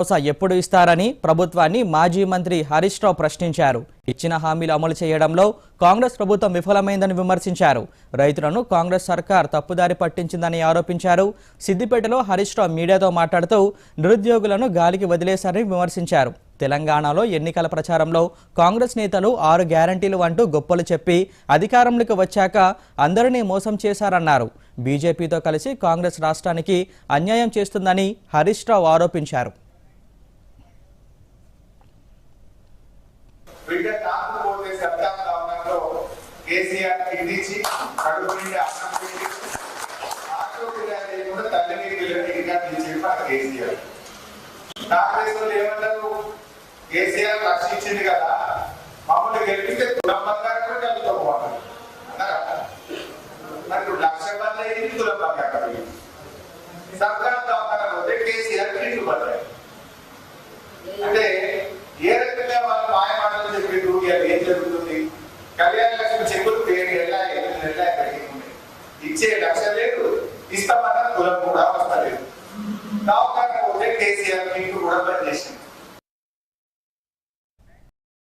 భరోసా ఎప్పుడు ఇస్తారని ప్రభుత్వాన్ని మాజీ మంత్రి హరీష్ రావు ప్రశ్నించారు. ఇచ్చిన హామీలు అమలు చేయడంలో కాంగ్రెస్ ప్రభుత్వం విఫలమైందని విమర్శించారు. రైతులను కాంగ్రెస్ సర్కార్ తప్పుదారి పట్టించిందని ఆరోపించారు. సిద్దిపేటలో హరీష్ రావు మీడియాతో మాట్లాడుతూ నిరుద్యోగులను గాలికి వదిలేశారని విమర్శించారు. తెలంగాణలో ఎన్నికల ప్రచారంలో కాంగ్రెస్ నేతలు ఆరు గ్యారంటీలు అంటూ గొప్పలు చెప్పి అధికారంలోకి వచ్చాక అందరినీ మోసం చేశారన్నారు. బీజేపీతో కలిసి కాంగ్రెస్ రాష్ట్రానికి అన్యాయం చేస్తుందని హరీష్ రావు ఆరోపించారు. బిడ్డ కాకపోతే సత్తా గవర్నర్లో కేసీఆర్ కిందించి కడుపు నుండి అన్నం పెట్టి ఆటోపిల్ల తల్లిని పిల్లని తీసేది మన కేసీఆర్. కాంగ్రెస్ వాళ్ళు ఏమంటారు? కేసీఆర్ రక్షించింది కదా మమ్మల్ని గెలిపిస్తే కులం కూడా కలుగుతాం అన్నారా? మరి లక్ష మంది సర్కార్ పోతే కేసీఆర్ ఇవాళ ఏం జరుగుతుంది? కళ్యాణ లక్ష్మి చెక్కులు పేరు ఎలా ఎనిమిది నెలల ఎక్కడికి ఉన్నాయి ఇచ్చే లక్ష లేదు ఇస్తామన్న కులం కూడా అవస్థ లేదు. కావు కాకపోతే కేసీఆర్ మీకు కూడా బంద్ చేసింది.